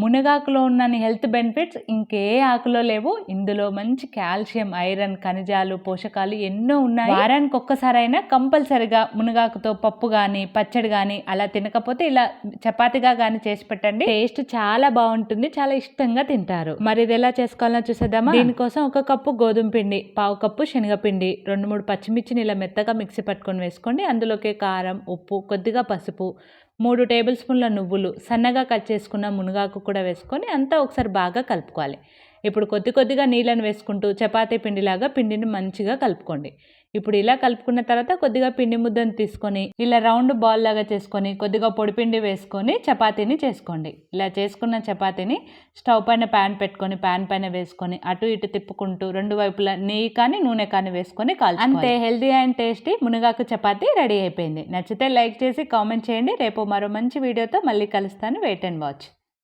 మునగాకులో ఉన్న health benefits ఇంకే ఆకులో లేవు. ఇందులో మంచి కాల్షియం ఐరన్ ఖనిజాలు పోషకాలు ఎన్నో ఉన్నాయి. వారానికి ఒక్కసారైనా కంపల్సరిగా మునగాకుతో పప్పు కానీ పచ్చడి కానీ అలా తినకపోతే ఇలా చపాతీగా కానీ చేసి పెట్టండి. టేస్ట్ చాలా బాగుంటుంది. చాలా ఇష్టంగా తింటారు. మరి ఇది ఎలా చేసుకోవాలో చూసేద్దామా? దీనికోసం ఒక కప్పు గోధుమ పిండి పావు కప్పు శనగపిండి రెండు మూడు పచ్చిమిర్చిని ఇలా మెత్తగా మిక్సీ పట్టుకొని వేసుకోండి. అందులోకి కారం ఉప్పు కొద్దిగా పసుపు మూడు టేబుల్ స్పూన్ల నువ్వులు సన్నగా కట్ చేసుకున్న మునగాకు కూడా వేసుకొని అంతా ఒకసారి బాగా కలుపుకోవాలి. ఇప్పుడు కొద్ది కొద్దిగా నీళ్ళని వేసుకుంటూ చపాతీ పిండిలాగా పిండిని మంచిగా కలుపుకోండి. ఇప్పుడు ఇలా కలుపుకున్న తర్వాత కొద్దిగా పిండి ముద్దను తీసుకొని ఇలా రౌండ్ బాల్ లాగా చేసుకొని కొద్దిగా పొడి పిండి వేసుకొని చపాతీని చేసుకోండి. ఇలా చేసుకున్న చపాతీని స్టవ్ పైన ప్యాన్ పెట్టుకొని ప్యాన్ పైన వేసుకొని అటు ఇటు తిప్పుకుంటూ రెండు వైపులా నెయ్యి కానీ నూనె కానీ వేసుకొని కాల్ అంతే హెల్దీ అండ్ టేస్టీ మునగాకు చపాతీ రెడీ అయిపోయింది. నచ్చితే లైక్ చేసి కామెంట్ చేయండి. రేపు మరో మంచి వీడియోతో మళ్ళీ కలుస్తాను. Wait and watch.